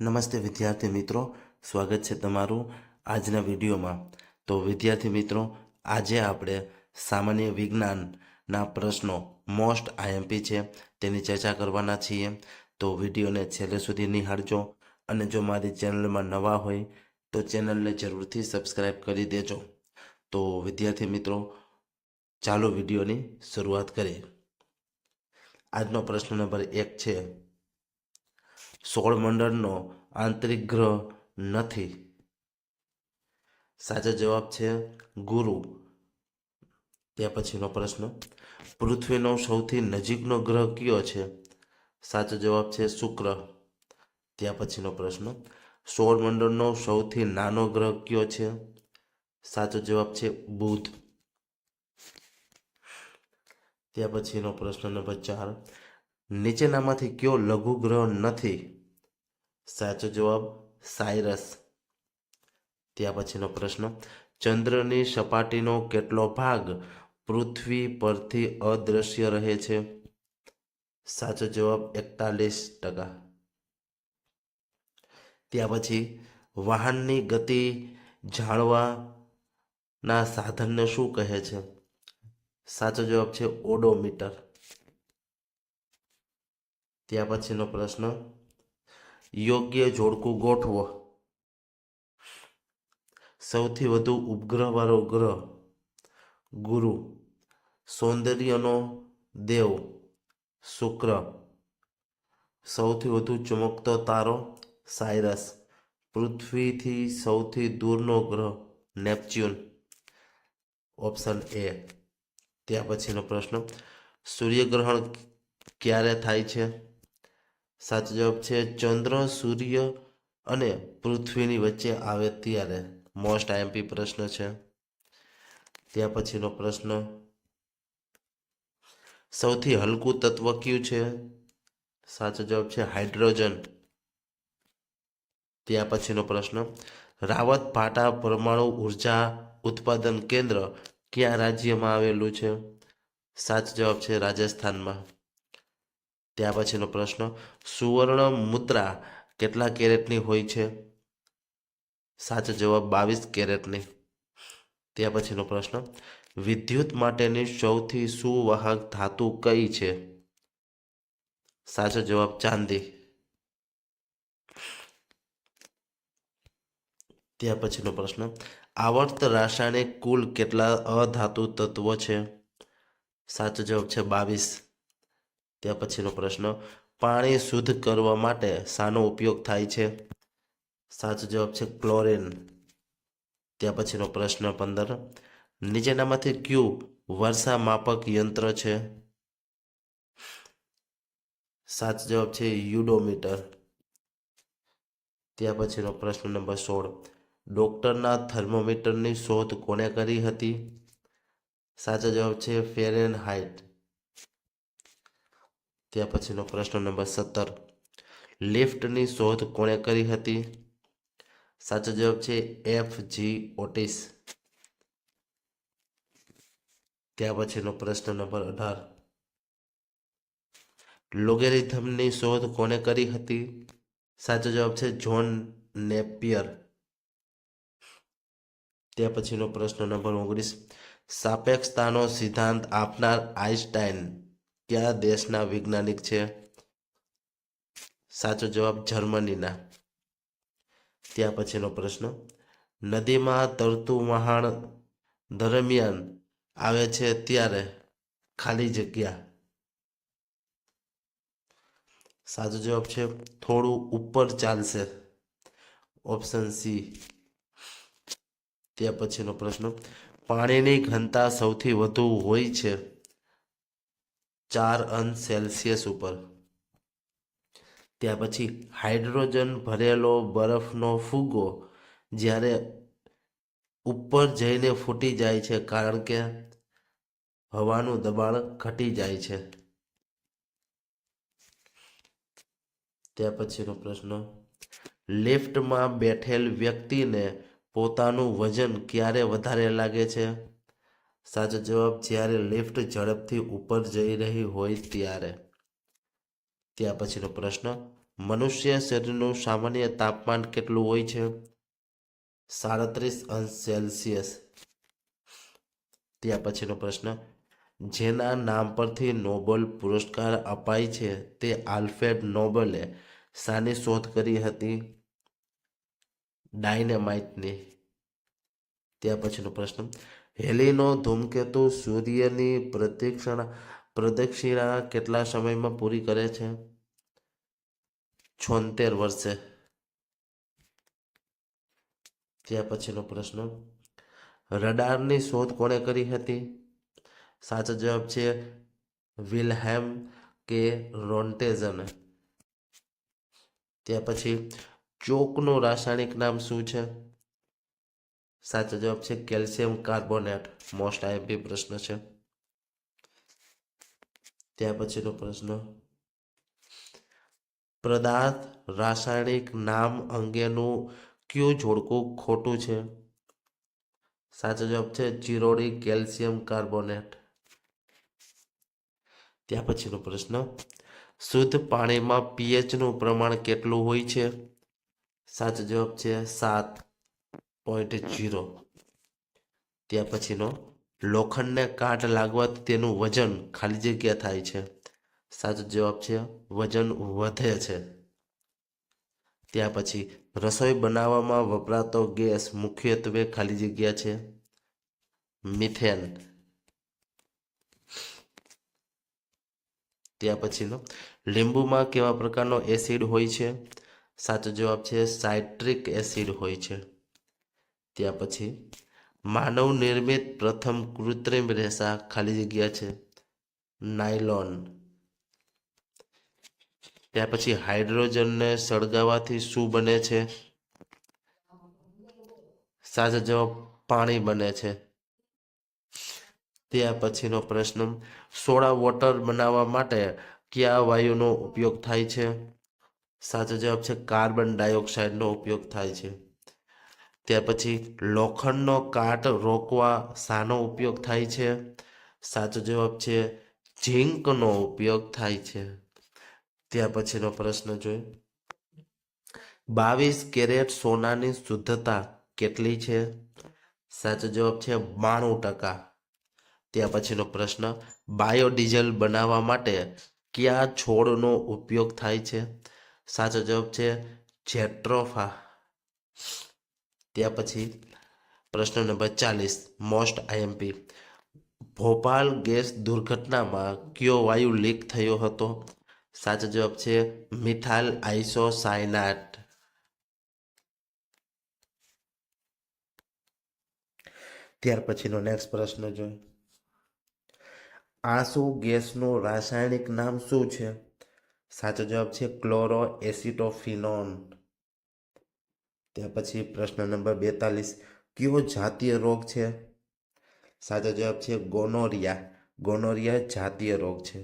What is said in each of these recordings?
નમસ્તે વિદ્યાર્થી મિત્રો, સ્વાગત છે તમારું આજના વિડીયોમાં. તો વિદ્યાર્થી મિત્રો, આજે આપણે સામાન્ય વિજ્ઞાનના પ્રશ્નો મોસ્ટ આઈએમપી છે, તેની ચર્ચા કરવાના છીએ. તો વિડીયોને છેલ્લે સુધી નિહાળજો અને જો મારી ચેનલમાં નવા હોય, તો ચેનલને જરૂરથી સબસ્ક્રાઈબ કરી દેજો. તો વિદ્યાર્થી મિત્રો, ચાલો વિડીયોની શરૂઆત કરીએ. આજનો પ્રશ્ન નંબર એક છે સોળ મંડળનો આંતરિક ગ્રહ નથી. સાચો જવાબ છે ગુરુ. ત્યાર પછીનો પ્રશ્ન. પૃથ્વીનો સૌથી નજીકનો ગ્રહ કયો છે? સાચો જવાબ છે શુક્ર. ત્યાર પછીનો પ્રશ્ન. સૌર મંડળનો સૌથી નાનો ગ્રહ કયો છે? સાચો જવાબ છે બુધ. ત્યાર પછીનો પ્રશ્ન નંબર ચાર. નીચેનામાંથી કયો લઘુ ગ્રહ નથી? સાચો જવાબ, સાયરસ. ત્યાર પછીનો પ્રશ્ન, ચંદ્રની સપાટીનો કેટલો ભાગ પૃથ્વી પરથી અદૃશ્ય રહે છે? સાચો જવાબ, એકતાલીસ ટકા. ત્યાર પછી, વાહનની ગતિ જાણવાના સાધનને શું કહે છે? સાચો જવાબ છે, ઓડોમીટર. ત્યાર પછીનો પ્રશ્ન, યોગ્ય જોડકું ગોઠવો. સૌથી વધુ ઉપગ્રહવાળો ગ્રહ, ગુરુ, સૌંદર્યનો દેવ, શુક્ર. સૌથી વધુ ચમકતો તારો, સાયરસ. પૃથ્વીથી સૌથી દૂરનો ગ્રહ, નેપચ્યુન. Option A. ત્યાર પછીનો પ્રશ્ન, સૂર્યગ્રહણ ક્યારે થાય છે? સાચો જવાબ છે ચંદ્ર, સૂર્ય અને પૃથ્વીની વચ્ચે આવે ત્યારે. મોસ્ટ આઈએમપી પ્રશ્ન છે. ત્યાર પછીનો પ્રશ્ન. સૌથી હલકું તત્વ કયું છે? સાચો જવાબ છે હાઇડ્રોજન. ત્યાર પછીનો પ્રશ્ન. રાવત પાટા પરમાણુ ઊર્જા ઉત્પાદન કેન્દ્ર કયા રાજ્યમાં આવેલું છે? સાચો જવાબ છે રાજસ્થાનમાં. ત્યાર પછીનો પ્રશ્ન, સુવર્ણ મુદ્રા કેટલા કેરેટની હોય છે? સાચો જવાબ બાવીસ કેરેટની. ત્યાર પછીનો પ્રશ્ન, વિદ્યુત માટેની સૌથી સુવાહક ધાતુ કઈ છે? સાચો જવાબ ચાંદી. ત્યાર પછીનો પ્રશ્ન, આવર્ત રાસાયણિક કુલ કેટલા અધાતુ તત્વો છે? સાચો જવાબ છે બાવીસ. ત્યાર પછીનો પ્રશ્ન, પાણી શુદ્ધ કરવા માટે શાનો ઉપયોગ થાય છે? સાચો જવાબ છે ક્લોરિન. ત્યાર પછીનો પ્રશ્ન પંદર, નીચેનામાંથી કયું વર્ષા માપક યંત્ર છે? સાચો જવાબ છે યુડોમીટર. ત્યાર પછીનો પ્રશ્ન નંબર સોળ, ડોક્ટરના થર્મોમીટરની શોધ કોણે કરી હતી? સાચો જવાબ છે ફેરેન હાઇટ ત્યાર પછીનો પ્રશ્ન નંબર સત્તર. લિફ્ટની શોધ કોણે કરી હતી? સાચો જવાબ છે એફ જી ઓટિસ. ત્યાર પછીનો પ્રશ્ન નંબર અઢાર. લોગેરિધમની શોધ કોણે કરી હતી? સાચો જવાબ છે જ્હોન નેપિયર. ત્યાર પછીનો પ્રશ્ન નંબર ઓગણીસ. સાપેક્ષતાનો સિદ્ધાંત આપનાર આઈન્સ્ટાઈન કયા દેશના વૈજ્ઞાનિક છે? સાચો જવાબ જર્મનીના. ત્યાર પછીનો પ્રશ્ન. નદીમાં તરતું વહાણ દરમિયાન આવે છે ત્યારે ખાલી જગ્યા. સાચો જવાબ છે, થોડું ઉપર ચાલશે. Option C. ત્યાર પછીનો પ્રશ્ન. પાણીની ઘનતા સૌથી વધુ હોય છે. ચાર અંશ સેલ્સિયસ ઉપર. ત્યાર પછી હાઇડ્રોજન ભરેલો બરફનો ફુગ્ગો જ્યારે ઉપર જઈને ફૂટી જાય છે કારણ કે હવાનું દબાણ ઘટી જાય છે. ત્યાર પછીનો પ્રશ્ન, લિફ્ટમાં બેઠેલ વ્યક્તિને પોતાનું વજન ક્યારે વધારે લાગે છે? સાચો જવાબ જ્યારે લિફ્ટ ઝડપથી ઉપર જઈ રહી હોય ત્યારે. ત્યાર પછીનો પ્રશ્ન, મનુષ્ય શરીરનું સામાન્ય તાપમાન કેટલું હોય છે? સાડત્રીસ અંશ સેલ્સિયસ. ત્યાર પછીનો પ્રશ્ન, જેના નામ પરથી નોબલ પુરસ્કાર અપાય છે તે આલ્ફ્રેડ નોબલે શાની શોધ કરી હતી? ડાયનેમાઇટની. ત્યાર પછીનો પ્રશ્ન હેલીનો ધૂમકેતુ સૂર્યની પ્રદક્ષિણા પ્રદક્ષિણા કેટલા સમયમાં પૂરી કરે છે? છોતેર વર્ષે. ત્યાર પછીનો પ્રશ્ન. રડારની શોધ કોણે કરી હતી? સાચો જવાબ છે વિલહેમ કે રોન્ટેઝન. ત્યાર પછી ચોકનું રાસાયણિક નામ શું છે? સાચો જવાબ છે કેલ્શિયમ કાર્બોનેટ. મોસ્ટ આઈએમપી પ્રશ્ન છે. ત્યાર પછીનો પ્રશ્ન. પદાર્થ રાસાયણિક નામ અંગેનું કયું જોડકું ખોટું છે? સાચો જવાબ છે જીરોડી કેલ્શિયમ કાર્બોનેટ. ત્યાર પછીનો પ્રશ્ન. શુદ્ધ પાણીમાં પીએચનું પ્રમાણ કેટલું હોય છે? સાચો જવાબ છે સાત. પોઈન્ટ જીરો ત્યાર પછીનો, લોખંડને કાટ લાગવાથી તેનું વજન ખાલી જગ્યા થાય છે. સાચો જવાબ છે, વજન વધે છે. ત્યાર પછી, રસોઈ બનાવવામાં વપરાતો ગેસ મુખ્યત્વે ખાલી જગ્યા છે. મિથેન. ત્યાર પછીનો, લીંબુમાં કેવા પ્રકારનો એસિડ હોય છે? સાચો જવાબ છે, સાઇટ્રિક એસિડ હોય છે. ત્યાર પછી માનવ નિર્મિત પ્રથમ કૃત્રિમ રેસા ખાલી જગ્યા છે, નાયલોન. ત્યાર પછી હાઇડ્રોજનને સળગાવવાથી શું બને છે? સાચો જવાબ, પાણી બને છે. ત્યાર પછીનો પ્રશ્ન, સોડા વોટર બનાવવા માટે કયા વાયુનો ઉપયોગ થાય છે? સાચો જવાબ છે, કાર્બન ડાયોક્સાઇડનો ઉપયોગ થાય છે. ત્યાર પછી લોખંડનો કાટ રોકવા શાનો ઉપયોગ થાય છે? સાચો જવાબ છે ઝીંકનો ઉપયોગ થાય છે. ત્યાર પછીનો પ્રશ્ન જોઈએ બાવીસ કેરેટ સોનાની શુદ્ધતા કેટલી છે? સાચો જવાબ છે બાણું ટકા. ત્યાર પછીનો પ્રશ્ન, બાયોડીઝલ બનાવવા માટે કયા છોડનો ઉપયોગ થાય છે? સાચો જવાબ છે જેટ્રોફા. ત્યાર પછી પ્રશ્ન નંબર ચાલીસ મોસ્ટ આઈએમપી ભોપાલ ગેસ દુર્ઘટનામાં કયો વાયુ લીક થયો હતો? સાચો જવાબ છે મિથાઇલ આઇસોસાયનાટ ત્યાર પછીનો નેક્સ્ટ પ્રશ્ન જોઈએ આંસુ ગેસનું રાસાયણિક નામ શું છે? સાચો જવાબ છે ક્લોરો એસિટોફિનોન ત્યાર પછી પ્રશ્ન નંબર બેતાલીસ, કયો જાતીય રોગ છે? સાચો જવાબ છે ગોનોરિયા. ગોનોરિયા જાતીય રોગ છે.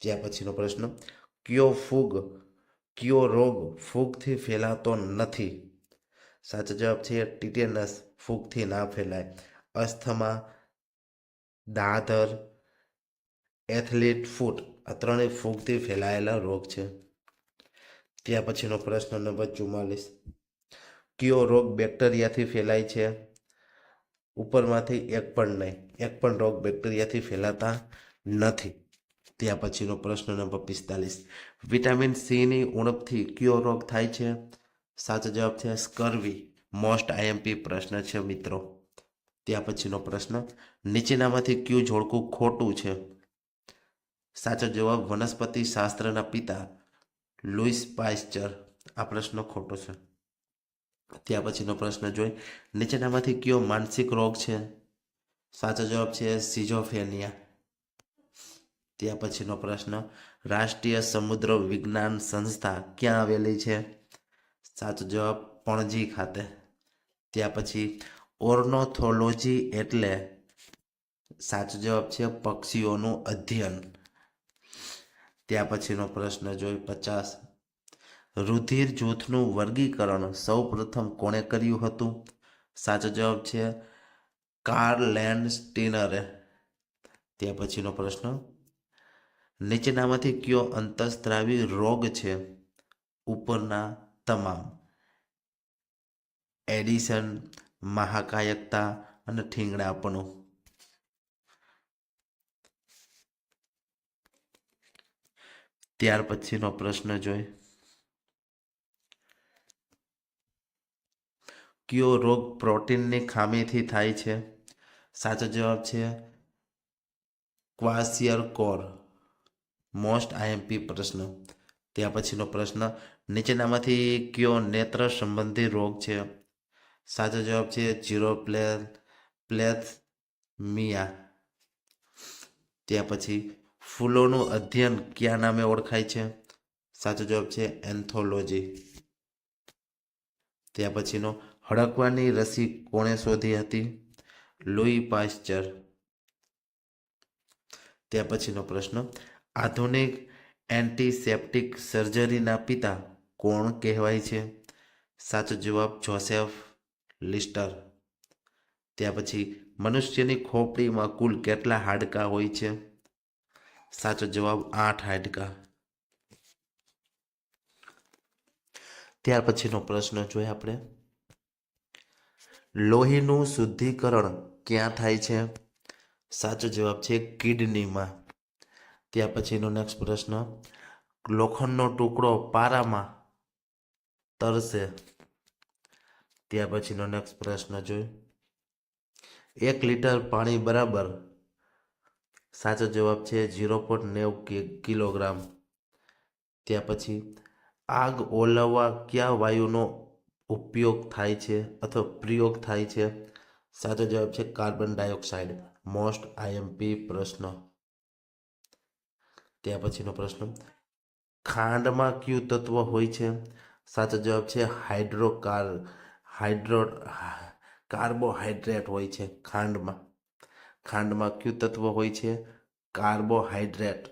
ત્યાર પછીનો પ્રશ્ન, કયો ફૂગ, કયો રોગ ફૂગથી ફેલાતો નથી? સાચો જવાબ છે ટીટેનસ, ફૂગથી ના ફેલાય. અસ્થમા દાદર એથલીટ ફૂટ, આ ત્રણેય ફૂગથી ફેલાયેલા રોગ છે. ત્યાર પછીનો પ્રશ્ન નંબર ચુમ્માલીસ કયો રોગ બેક્ટેરિયાથી ફેલાય છે? ઉપરમાંથી એક પણ નહીં, એક પણ રોગ બેક્ટેરિયાથી ફેલાતા નથી. ત્યાર પછીનો પ્રશ્ન નંબર પિસ્તાલીસ. વિટામિન સીની ઉણપથી કયો રોગ થાય છે? સાચો જવાબ છે સ્કર્વી. મોસ્ટ આઈએમપી પ્રશ્ન છે, મિત્રો. ત્યાર પછીનો પ્રશ્ન, નીચેનામાંથી કયું જોડકું ખોટું છે? સાચો જવાબ વનસ્પતિ શાસ્ત્રના પિતા લુઈસ પાઇસ્ચર. આ પ્રશ્ન ખોટો છે. ત્યાર પછીનો પ્રશ્ન જોઈ. નીચેનામાંથી કયો માનસિક રોગ છે? સાચો જવાબ છે સિઝોફેનિયા ત્યાર પછીનો પ્રશ્ન, રાષ્ટ્રીય સમુદ્ર વિજ્ઞાન સંસ્થા ક્યાં આવેલી છે? સાચો જવાબ, પણજી ખાતે. ત્યાર પછી, ઓર્નોથોલોજી એટલે સાચો જવાબ છે પક્ષીઓનું અધ્યયન. ત્યાર પછીનો પ્રશ્ન જોઈ, પચાસ રુધિર જૂથનું વર્ગીકરણ સૌ પ્રથમ કોણે કર્યું હતું? સાચો જવાબ છે કાર્લ લેન્ડ સ્ટીનરે. ત્યાર પછીનો પ્રશ્ન. નીચેનામાંથી કયો અંતસ્ત્રાવી રોગ છે? ઉપરના તમામ. એડિશન, મહાકાયકતા અને ઠીંગણાપણું. ત્યાર પછીનો પ્રશ્ન જોઈ. કયો રોગ પ્રોટીનની ખામીથી થાય છે? સાચો જવાબ છે ક્વાસિયર કોર. મોસ્ટ આઈએમપી પ્રશ્ન. ત્યાં પછીનો પ્રશ્ન, નીચેનામાંથી કયો નેત્ર સંબંધી રોગ છે? સાચો જવાબ છે જીરો પ્લે પ્લેથ મિયા ત્યાં પછી, ફૂલોનું અધ્યયન કયા નામે ઓળખાય છે? સાચો જવાબ છે એન્થોલોજી. ત્યાં પછીનો હડકવાની રસી કોણે શોધી હતી? લુઈ પાસ્ચર ત્યાં પછીનો પ્રશ્ન, આધુનિક એન્ટીસેપ્ટિક સર્જરીના પિતા કોણ કહેવાય છે? સાચો જવાબ, જોસેફ લિસ્ટર. ત્યાં પછી, મનુષ્યની ખોપડીમાં કુલ કેટલા હાડકાં હોય છે? સાચો જવાબ, આઠ હાડકાં. ત્યાર પછીનો પ્રશ્ન જોઈએ આપણે. લોહીનું શુદ્ધિકરણ ક્યાં થાય છે? સાચો જવાબ છે કિડનીમાં. ત્યાં પછીનો નેક્સ્ટ પ્રશ્ન, લોખંડનો ટુકડો પારામાં તરશે. ત્યાં પછીનો નેક્સ્ટ પ્રશ્ન જોઈ. એક લીટર પાણી બરાબર. સાચો જવાબ છે ઝીરો પોઈન્ટ નેવું કિલોગ્રામ. ત્યાં પછી, આગ ઓલવવા કયા વાયુનો ઉપયોગ થાય છે અથવા પ્રયોગ થાય છે? સાચો જવાબ છે કાર્બન ડાયોક્સાઇડ. મોસ્ટ આઈએમપી પ્રશ્ન. ત્યાં પછીનો પ્રશ્ન. ખાંડમાં કયું તત્વ હોય છે? સાચો જવાબ છે હાઇડ્રોકાર, હાઇડ્રો કાર્બોહાઈડ્રેટ હોય છે ખાંડમાં. ખાંડમાં કયું તત્વ હોય છે? કાર્બોહાઈડ્રેટ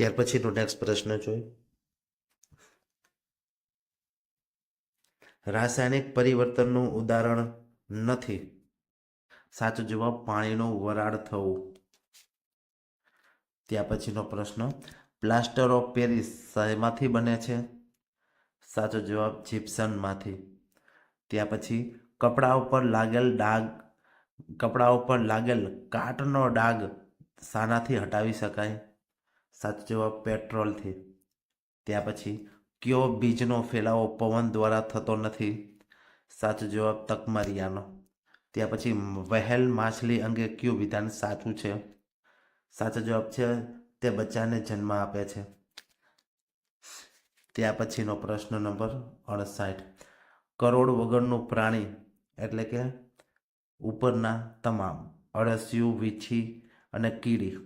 ત્યાર પછીનો નેક્સ્ટ પ્રશ્ન જોઈ. રાસાયણિક પરિવર્તનનું ઉદાહરણ નથી. સાચો જવાબ, પાણીનો વરાળ થવું. ત્યાં પછીનો પ્રશ્ન, પ્લાસ્ટર ઓફ પેરિસ શહેરમાંથી બને છે? સાચો જવાબ, જીપ્સનમાંથી. ત્યાં પછી, કપડા ઉપર લાગેલ ડાઘ, કપડા ઉપર લાગેલ કાટનો ડાઘ શાનાથી હટાવી શકાય. સાચો જવાબ પેટ્રોલથી ત્યાં પછી, કયો બીજનો ફેલાવો પવન દ્વારા થતો નથી? સાચો જવાબ તકમરિયાનો. ત્યાં પછી, વહેલ માછલી અંગે કયું વિધાન સાચું છે? સાચો જવાબ છે, તે બચ્ચાને જન્મ આપે છે. ત્યાં પછીનો પ્રશ્ન નંબર અડસાઠ. કરોડ વગરનું પ્રાણી, એટલે કે ઉપરના તમામ અળસિયું, વીછી અને કીડી.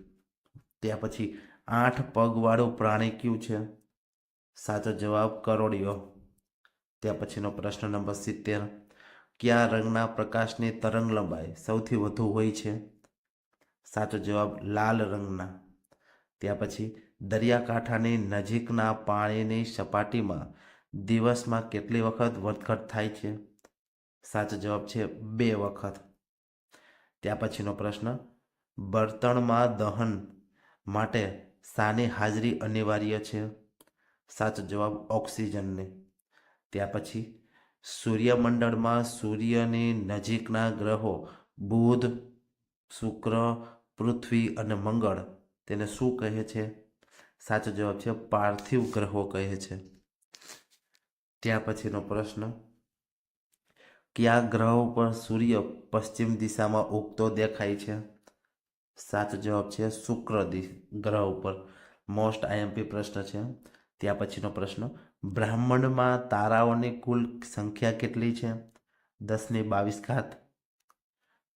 ત્યાં પછી આઠ પગવાળું પ્રાણી કયું છે? સાચો જવાબ કરોડિયો. ત્યાં પછીનો પ્રશ્ન નંબર સિત્તેર. કયા રંગના પ્રકાશની તરંગ લંબાઈ સૌથી વધુ હોય છે? સાચો જવાબ લાલ રંગના. ત્યાં પછી દરિયાકાંઠાની નજીકના પાણીની સપાટીમાં દિવસમાં કેટલી વખત વધઘટ થાય છે? સાચો જવાબ છે બે વખત. ત્યાં પછીનો પ્રશ્ન, બળતણમાં દહન માટે શાની હાજરી અનિવાર્ય છે? સાચો જવાબ ઓક્સિજનને. ત્યાં પછી સૂર્યમંડળમાં સૂર્યની નજીકના ગ્રહો બુધ, શુક્ર, પૃથ્વી અને મંગળ. તેને શું કહે છે? સાચો જવાબ છે પાર્થિવ ગ્રહો કહે છે. ત્યાં પછીનો પ્રશ્ન. કયા ગ્રહ ઉપર સૂર્ય પશ્ચિમ દિશામાં ઉગતો દેખાય છે? સાચો જવાબ છે શુક્ર ગ્રહ ઉપર. મોસ્ટ આઈએમપી પ્રશ્ન છે. ત્યાં પછીનો પ્રશ્ન, બ્રાહ્મણમાં તારાઓની કુલ સંખ્યા કેટલી છે? દસની બાવીસ ઘાત.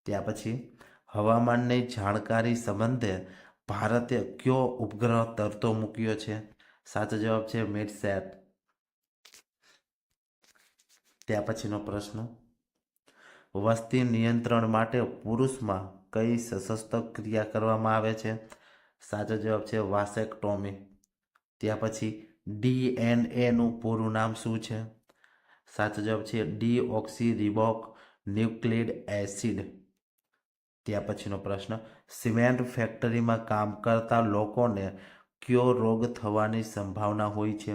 ત્યાં પછી, હવામાનની જાણકારી સંબંધે ભારતે કયો ઉપગ્રહ તરતો મૂક્યો છે? સાચો જવાબ છે મિડસેટ ત્યાં પછીનો પ્રશ્ન, વસ્તી નિયંત્રણ માટે પુરુષમાં કઈ સશસ્ત્ર ક્રિયા કરવામાં આવે છે? સાચો જવાબ છે વાસેક્ટોમી ત્યાં પછી ડીએનએનું પૂરું નામ શું છે? સાચો જવાબ છે deoxyribonucleic acid. ત્યાં પછીનો પ્રશ્ન, સિમેન્ટ ફેક્ટરીમાં કામ કરતા લોકોને કયો રોગ થવાની સંભાવના હોય છે?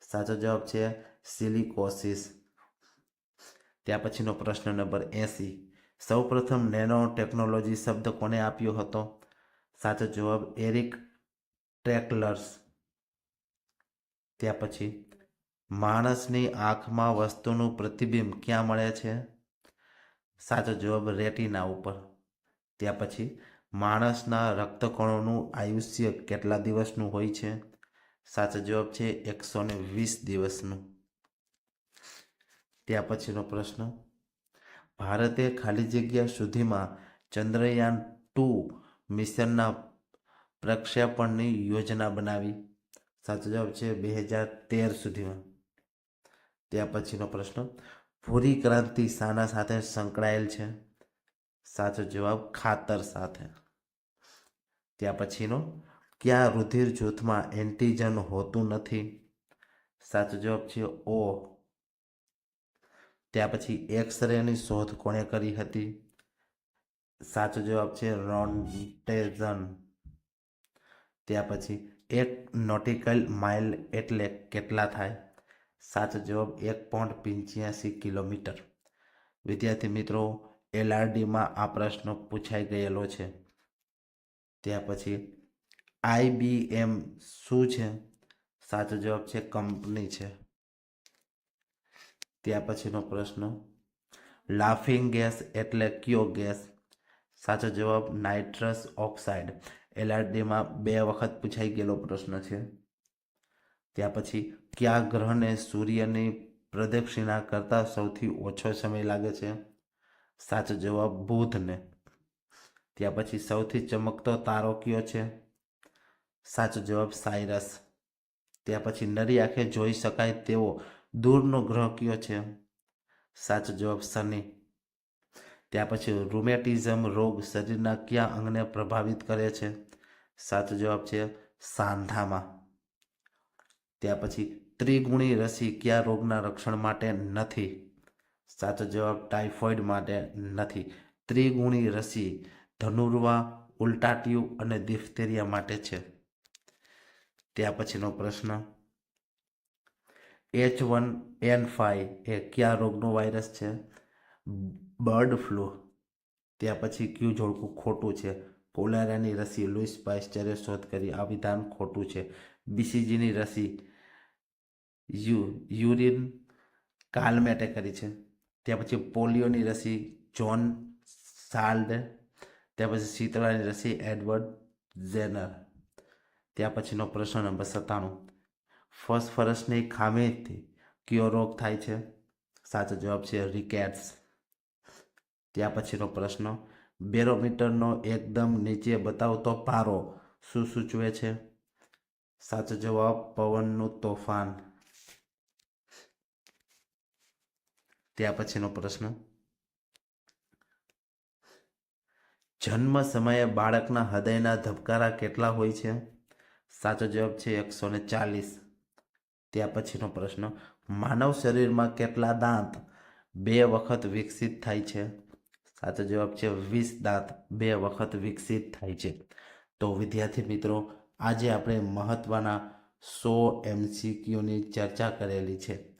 સાચો જવાબ છે સિલિકોસિસ. ત્યાં પછીનો પ્રશ્ન નંબર એસી. સૌપ્રથમ નેનો ટેકનોલોજી શબ્દ કોને આપ્યો હતો? સાચો જવાબ, એરિક ટ્રેકલર્સ ત્યાં પછી, માણસની આંખમાં વસ્તુનું પ્રતિબિંબ ક્યાં મળે છે? સાચો જવાબ, રેટિના ઉપર. ત્યાં પછી, માણસના રક્તકણોનું આયુષ્ય કેટલા દિવસનું હોય છે? સાચો જવાબ છે, એકસો વીસ દિવસનું. ત્યાં પછીનો પ્રશ્ન ભારતે ખાલી જગ્યા સુધીમાં ચંદ્રયાન ટુ મિશનના પ્રક્ષેપણની યોજના બનાવી. સાચો જવાબ છે બે હજાર તેર સુધીમાં. ત્યાં પછીનો પ્રશ્ન. ભૂરી ક્રાંતિ શાના સાથે સંકળાયેલ છે? સાચો જવાબ, ખાતર સાથે. ત્યાં પછીનો. ક્યાં રુધિર જૂથમાં એન્ટીજન હોતું નથી? સાચો જવાબ છે ઓ. ત્યાં પછી એક્સ રેની શોધ કોણે કરી હતી? સાચો જવાબ છે રોન્ટેઝન ત્યાં પછી એક નોટિકલ માઇલ એટલે કેટલા થાય? સાચો જવાબ એક પોઈન્ટ પંચ્યાસી કિલોમીટર. વિદ્યાર્થી મિત્રો, એલઆરડીમાં આ પ્રશ્ન પૂછાઈ ગયેલો છે. ત્યાં પછી આઈબીએમ શું છે? સાચો જવાબ છે કંપની છે. ત્યાં પછીનો પ્રશ્ન લાફિંગ ગેસ એટલે કયો ગેસ સાચો જવાબ નાઇટ્રસ ઓક્સાઇડ એલઆરડીમાં બે વખત પૂછાઈ ગયેલો પ્રશ્ન છે. ત્યાં પછી, કયા ગ્રહને સૂર્યની પ્રદક્ષિણા કરતાં સૌથી ઓછો સમય લાગે છે? સાચો જવાબ, બુધને. ત્યાં પછી, સૌથી ચમકતો તારો કયો છે? સાચો જવાબ, સાયરસ. ત્યાં પછી, નરી આંખે જોઈ શકાય તેવો દૂરનો ગ્રહ કયો છે? સાચો જવાબ શનિ. ત્યાં પછી રૂમેટિઝમ રોગ શરીરના કયા અંગને પ્રભાવિત કરે છે? સાચો જવાબ છે સાંધામાં. ત્યાં પછી ત્રિગુણી રસી કયા રોગના રક્ષણ માટે નથી? સાચો જવાબ ટાઇફોઇડ માટે નથી. ત્રિગુણી રસી ધનુર્વા, ઉલટાટિયું અને દિફ્તેરિયા માટે છે. ત્યાં પછીનો પ્રશ્ન. એચ વન એન ફાઈવ એ કયા રોગનો વાયરસ છે? બર્ડ ફ્લૂ ત્યાં પછી ક્યુ જોડકું ખોટું છે. કોલેરાની રસી લુઈસ પાઇસ્ટરે શોધ કરી, આ વિધાન ખોટું છે. બીસીજીની રસી, યુ, યુરિન કાલમેટે કરી છે. ત્યાં પછી પોલિયોની રસી જોન સાલ્ડ ત્યાં પછી શીતળાની રસી એડવર્ડ ઝેનર ત્યાં પછીનો પ્રશ્ન નંબર સત્તાણું. ફોસ્ફરસની ખામીથી કયો રોગ થાય છે? સાચો જવાબ છે રિકેટ્સ. ત્યાં પછીનો પ્રશ્ન, બેરોમીટરનો એકદમ નીચે બતાવતો પારો શું સૂચવે છે? સાચો જવાબ, પવનનું તોફાન. ત્યાં પછીનો પ્રશ્ન, જન્મ સમયે બાળકના હૃદયના ધબકારા કેટલા હોય છે? સાચો જવાબ છે એકસો ને ચાલીસ. ત્યાં પછીનો પ્રશ્ન, માનવ શરીરમાં કેટલા દાંત બે વખત વિકસિત થાય છે? સાચો જવાબ છે વીસ દાંત બે વખત વિકસિત થાય છે. તો વિદ્યાર્થી મિત્રો, આજે આપણે મહત્ત્વના સો એમસીક્યુની ચર્ચા કરેલી છે.